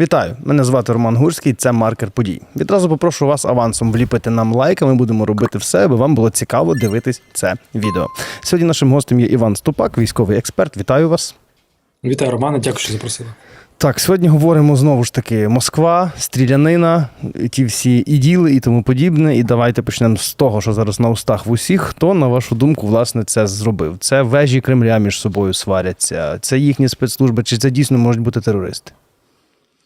Вітаю! Мене звати Роман Гурський, це маркер подій. Відразу попрошу вас авансом вліпити нам лайк, а ми будемо робити все, аби вам було цікаво дивитись це відео. Сьогодні нашим гостем є Іван Ступак, військовий експерт. Вітаю вас. Вітаю, Романе, дякую, що запросили. Так, сьогодні говоримо знову ж таки Москва, стрілянина, ті всі іділи і тому подібне. І давайте почнемо з того, що зараз на устах в усіх. Хто, на вашу думку, власне, це зробив? Це вежі Кремля між собою сваряться, це їхні спецслужби, чи це дійсно можуть бути терористи?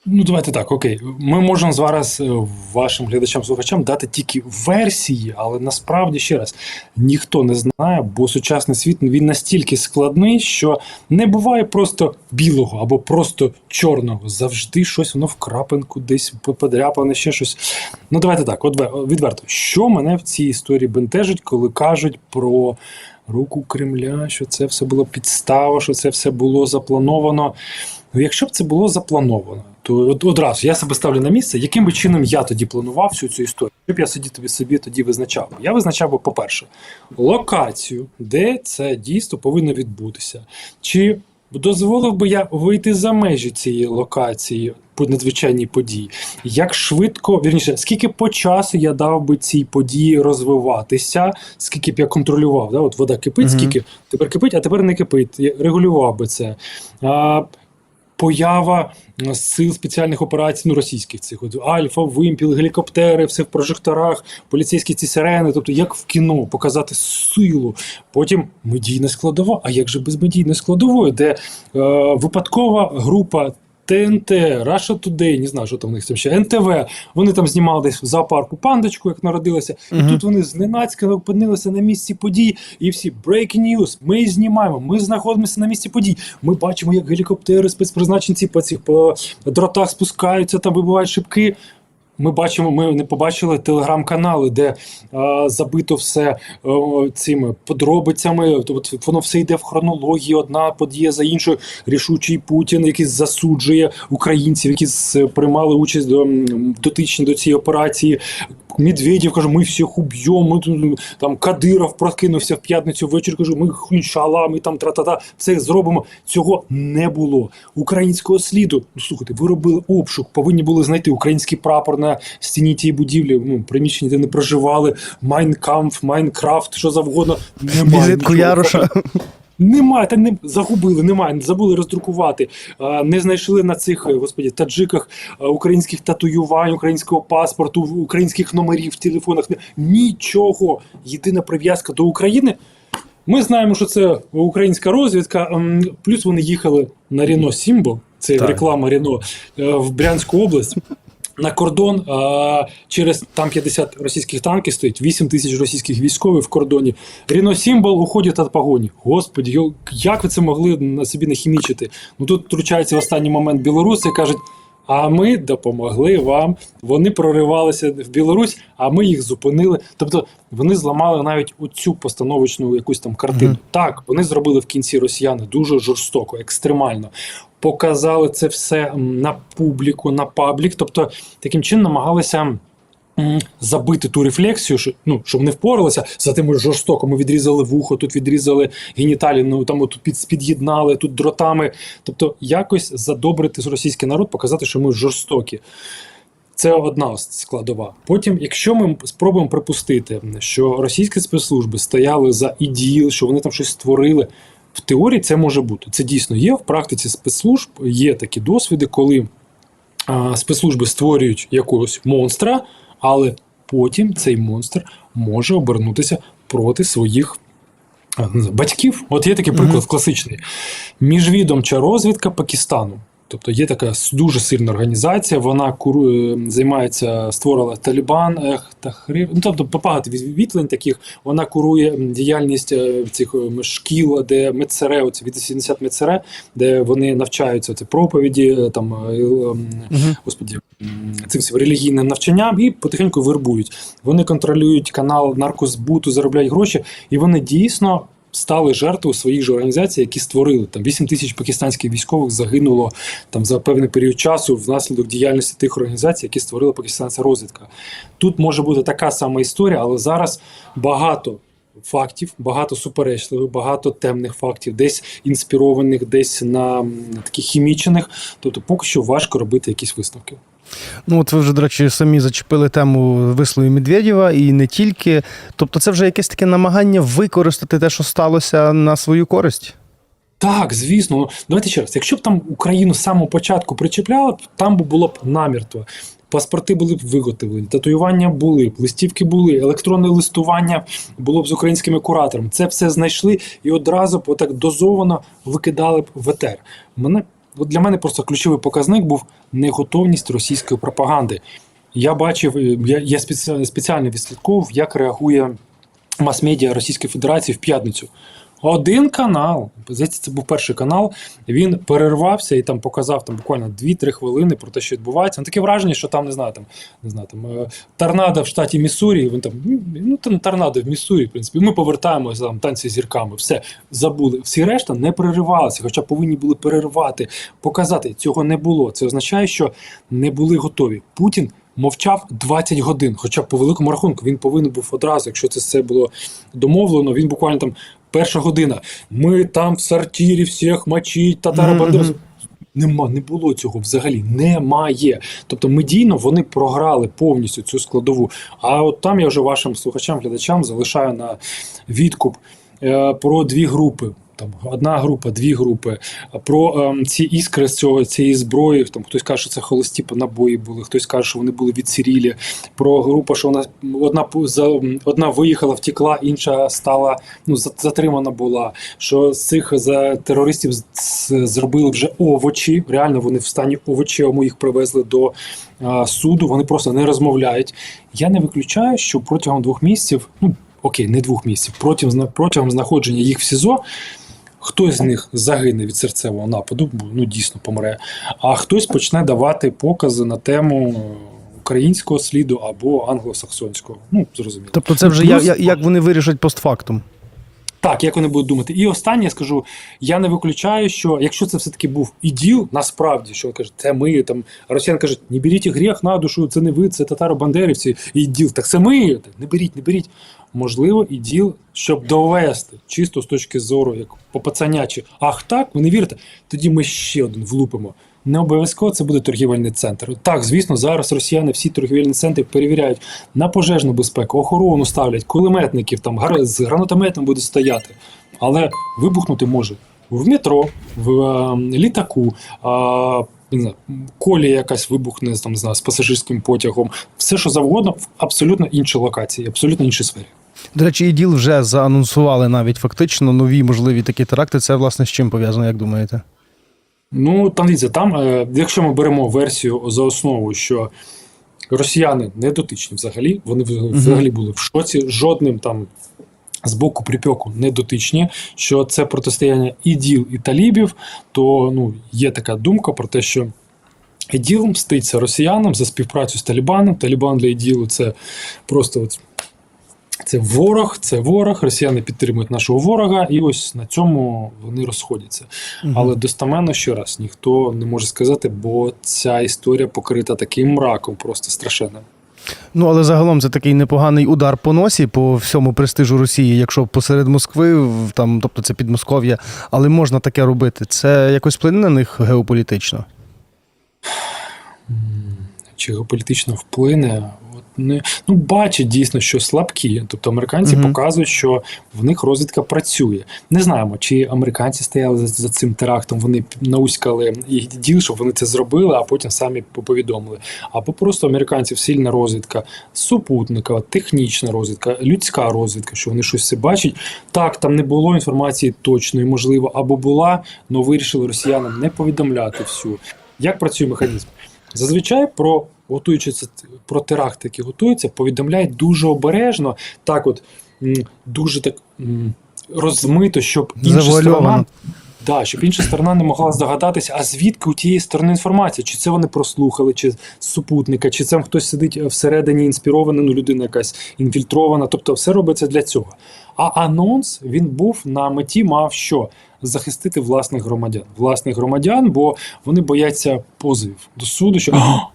Ну, давайте так, окей. Ми можемо зараз е, вашим глядачам-слухачам дати тільки версії, але насправді ще раз ніхто не знає, бо сучасний світ він настільки складний, що не буває просто білого або просто чорного. Завжди щось воно в крапинку, десь подряпане, ще щось. Ну, давайте так, от відверто. Що мене в цій історії бентежить, коли кажуть про руку Кремля, що це все було підстава, що це все було заплановано. Ну, якщо б це було заплановано, то от одразу я себе ставлю на місце, яким би чином я тоді планував всю цю історію. Що б я собі тобі собі тоді визначав? Я визначав би, по-перше, локацію, де це дійство повинно відбутися. Чи дозволив би я вийти за межі цієї локації по надзвичайній події? Як швидко, вірніше, скільки по часу я дав би цій події розвиватися, скільки б я контролював? Да? От вода кипить, Мгм. скільки тепер кипить, а тепер не кипить. Я регулював би це. А, поява е, сил спеціальних операцій, ну російських цих Альфа, Вимпіл, гелікоптери, все в прожекторах, поліцейські ці сирени, тобто як в кіно показати силу. Потім медійна складова. А як же без медійної складової, де е, випадкова група. ТНТ, Russia Today, не знаю, що там в них там ще НТВ. Вони там знімали десь в зоопарку пандочку, як народилася, і тут вони зненацька опинилися на місці подій, і всі break news, Ми знімаємо, ми знаходимося на місці подій. Ми бачимо, як гелікоптери спецпризначенці по цих по дротах спускаються, там вибивають шибки. Ми бачимо, ми не побачили телеграм-канали, де е, забито все е, цими подробицями. Тобто воно все йде в хронології, одна подія за іншою. Рішучий Путін, який засуджує українців, які приймали участь до дотичні до цієї операції. Медведєв каже, ми всіх уб'ємо. Там Кадиров прокинувся в п'ятницю ввечері. Каже, ми хуншала, ми там тра-та-та, все зробимо. Цього не було. Українського сліду. Ну слухайте, ви робили обшук, повинні були знайти український прапор на стіні тієї будівлі. Ну приміщення, де не проживали. Майнкамф, Майнкрафт, що завгодно. Немає Візитку. Яроша. Немає, та не загубили, немає, забули роздрукувати. Не знайшли на цих, е, господі, таджиках українських татуювань, українського паспорту, українських номерів в телефонах. Нічого. Єдина прив'язка до України. Ми знаємо, що це українська розвідка. ем, Плюс вони їхали на Рено Сімбо, це Так. реклама Рено е, в Брянську область. На кордон а, через там 50 російських танків стоїть, 8 тисяч російських військових в кордоні. Ріно Сімбол уходить від погоні. Господі, як ви це могли на собі нахімічити? Ну тут втручається в останній момент білоруси кажуть. А ми допомогли вам. Вони проривалися в Білорусь, а ми їх зупинили. Тобто вони зламали навіть оцю постановочну якусь там картину. Мгм. Так, вони зробили в кінці росіяни дуже жорстоко, екстремально. Показали це все на публіку, на паблік. Тобто, таким чином намагалися. Забити ту рефлексію, що ну щоб не впоралися, зате ми жорстоко. Ми відрізали вухо, тут відрізали геніталі, ну там тут під, під'єднали, тут дротами. Тобто, якось задобрити російський народ, показати, що ми жорстокі. Це одна складова. Потім, якщо ми спробуємо припустити, що російські спецслужби стояли за іділ, що вони там щось створили. В теорії це може бути. Це дійсно є в практиці спецслужб. Є такі досвіди, коли а, спецслужби створюють якогось монстра, але потім цей монстр може обернутися проти своїх знаю, батьків. От є такий приклад Мгм. класичний: міжвідомча розвідка Пакистану. Тобто є така дуже сильна організація, вона курує, займається, створила Талібан, ех, Тахрир, ну тобто багато від- відлень таких. Вона курує діяльність е, цих е, шкіл, де медсере, оце від 80 медсере, де вони навчаються це проповіді, е, там е, е, Мгм. господі, цим всім релігійним навчанням і потихеньку вербують. Вони контролюють канал наркозбуту, заробляють гроші, і вони дійсно. Стали жертвою своїх же організацій, які створили там 8 тисяч пакистанських військових загинуло там за певний період часу внаслідок діяльності тих організацій, які створила пакистанська розвідка. Тут може бути така сама історія, але зараз багато фактів, багато суперечливих, багато темних фактів, десь інспірованих, десь на таких хімічених. Тобто, поки що важко робити якісь висновки. Ну, от ви вже, до речі, самі зачепили тему висловів Медведєва і не тільки. Тобто, це вже якесь таке намагання використати те, що сталося на свою користь. Так, звісно. Давайте ще раз. Якщо б там Україну з самого початку причепляли, там би було б наміртво. Паспорти були б виготовлені, татуювання були листівки були, електронне листування було б з українськими кураторами. Це все знайшли і одразу б отак дозовано викидали б в етер. Мене от для мене просто ключовий показник був неготовність російської пропаганди. Я бачив, е, я, я спеціально, відслідковував, як реагує мас-медіа Російської Федерації в п'ятницю. Один канал, здається, це був перший канал. Він перервався і там показав там буквально 2-3 хвилини про те, що відбувається. Ну, таке враження, що там не знаю, там не знаю, там е, торнадо в штаті Міссурі. Він там ну там торнадо в Міссурі, в принципі. Ми повертаємося там танці зірками. Все забули. Всі решта не переривалися, хоча повинні були перервати, показати. Цього не було. Це означає, що не були готові. Путін. Мовчав 20 годин, хоча по великому рахунку він повинен був одразу, якщо це все було домовлено. Він буквально там перша година. Ми там в сортірі всіх мочить, татаро бандери. Нема, не було цього взагалі. Немає. Тобто медійно вони програли повністю цю складову. А от там я вже вашим слухачам, глядачам залишаю на відкуп е, про дві групи. Там одна група, дві групи. Про ем, ці іскри з цього цієї зброї. Там хтось каже, що це холості набої були, хтось каже, що вони були відсирілі. Про групу, що вона одна одна виїхала, втекла, інша стала ну за- затримана була. Що з цих за терористів зробили вже овочі. Реально вони в стані овочевому їх привезли до а, суду. Вони просто не розмовляють. Я не виключаю, що протягом двох місяців, ну окей, не двох місяців, протягом протягом знаходження їх в СІЗО. Хтось з них загине від серцевого нападу, бо, ну дійсно помре, а хтось почне давати покази на тему українського сліду або англосаксонського. Ну, зрозуміло. Тобто, це вже Плюс- як, як- як вони вирішать постфактум. Так, як вони будуть думати. І останнє скажу: я не виключаю, що якщо це все-таки був іділ, насправді, що каже, це ми там. Росіяни кажуть, не беріть гріх на душу, це не ви, це татаро-бандерівці, іділ. Так це ми. Не беріть, не беріть. Можливо, іділ, щоб довести чисто з точки зору, як по пацанячі. Ах так, ви не вірите? Тоді ми ще один влупимо. Не обов'язково це буде торгівельний центр. Так, звісно, зараз росіяни всі торгівельні центри перевіряють на пожежну безпеку, охорону ставлять, кулеметників там з гранатометом будуть стояти. Але вибухнути може в метро, в е, літаку, знаю, колі якась вибухне там, знаю, з пасажирським потягом, все що завгодно в абсолютно іншій локації, абсолютно іншій сфері. До речі, іділ вже заанонсували навіть фактично нові можливі такі теракти. Це власне з чим пов'язано, як думаєте? Ну, там дивіться, там, е, якщо ми беремо версію за основу, що росіяни не дотичні взагалі, вони взагалі були в шоці, жодним там з боку припеку не дотичні, що це протистояння іділ і талібів, то ну, є така думка про те, що іділ мститься росіянам за співпрацю з Талібаном. Талібан для іділу це просто от це ворог, це ворог. Росіяни підтримують нашого ворога, і ось на цьому вони розходяться. Але достаменно ще раз ніхто не може сказати, бо ця історія покрита таким мраком, просто страшенним. Ну, але загалом це такий непоганий удар по носі по всьому престижу Росії, якщо посеред Москви, там, тобто це Підмосков'я, але можна таке робити. Це якось вплине на них геополітично. Чи геополітично вплине? Не ну бачать дійсно, що слабкі. Тобто американці Мгм. показують, що в них розвідка працює. Не знаємо, чи американці стояли за, за цим терактом. Вони науськали їх діл, щоб вони це зробили, а потім самі повідомили. Або просто американців сильна розвідка, супутникова, технічна розвідка, людська розвідка, що вони щось все бачать. Так, там не було інформації точної, можливо, або була, але вирішили росіянам не повідомляти всю. Як працює механізм? Зазвичай про готуючися про теракти, які готуються, повідомляють дуже обережно, так от дуже так розмито, щоб інша сторона, да, щоб інша сторона не могла здогадатися, а звідки у тієї сторони інформація, чи це вони прослухали, чи з супутника, чи це хтось сидить всередині інспірований, ну людина якась інфільтрована. Тобто, все робиться для цього. А анонс він був на меті, мав що? Захистити власних громадян. Власних громадян, бо вони бояться позовів до суду, що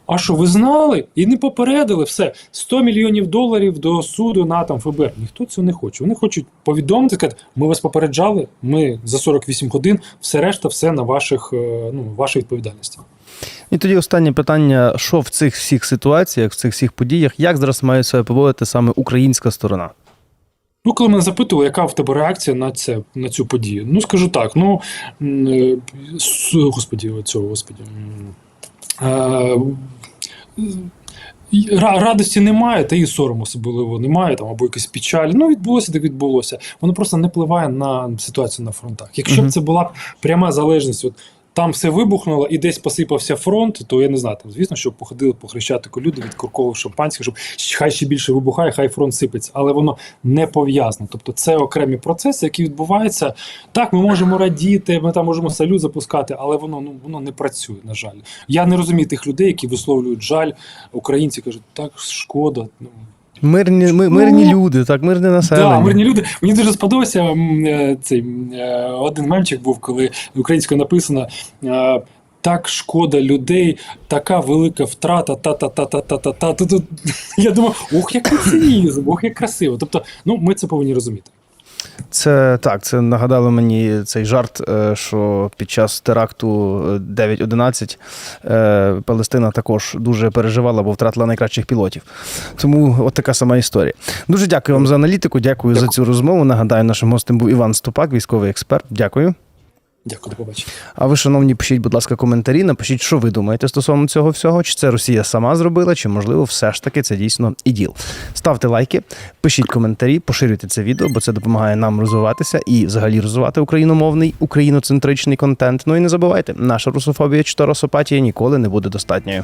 «А, що ви знали? І не попередили все. 100 мільйонів доларів до суду на там ФБР. Ніхто цього не хоче. Вони хочуть повідомити, сказати, ми вас попереджали, ми за 48 годин, все решта, все на ваших, е, ну, вашій відповідальності. І тоді останнє питання: що в цих всіх ситуаціях, в цих всіх подіях, як зараз має себе поводити саме українська сторона? Ну, коли мене запитували, яка в тебе реакція на це на цю подію? Ну скажу так: ну е, господі, цього господі. е, Радості немає, та і сорому особливо немає, там або якась печаль. Ну, відбулося, так відбулося. Воно просто не впливає на ситуацію на фронтах. Якщо б це була пряма залежність, от там все вибухнуло і десь посипався фронт, то я не знаю. Там, звісно, щоб походили по хрещатику люди від куркового щоб хай ще більше вибухає, хай фронт сипеться. Але воно не пов'язано. Тобто це окремі процеси, які відбуваються. Так, ми можемо радіти, ми там можемо салют запускати, але воно ну воно не працює. На жаль, я не розумію тих людей, які висловлюють жаль. Українці кажуть, так шкода. Ну Мирні, ми, мирні люди, так, мирне населення. Да, мирні люди. Мені дуже сподобався е, цей е, один мемчик був, коли українською написано. е, Так шкода людей, така велика втрата, та та та та та та та Тут я думаю, ох, який цинізм, ох, як красиво. Тобто, ну ми це повинні розуміти. Це так, це нагадало мені цей жарт, е, що під час теракту е, 9.11 е, Палестина також дуже переживала, бо втратила найкращих пілотів. Тому от така сама історія. Дуже дякую вам за аналітику. Дякую, за цю розмову. Нагадаю, нашим гостем був Іван Ступак, військовий експерт. Дякую. Дякую, до побачення. А ви, шановні, пишіть, будь ласка, коментарі. Напишіть, що ви думаєте стосовно цього всього. Чи це Росія сама зробила, чи можливо, все ж таки це дійсно іділ. Ставте лайки, пишіть коментарі, поширюйте це відео, бо це допомагає нам розвиватися і взагалі розвивати україномовний, україноцентричний контент. Ну і не забувайте, наша русофобія чи то росопатія ніколи не буде достатньою.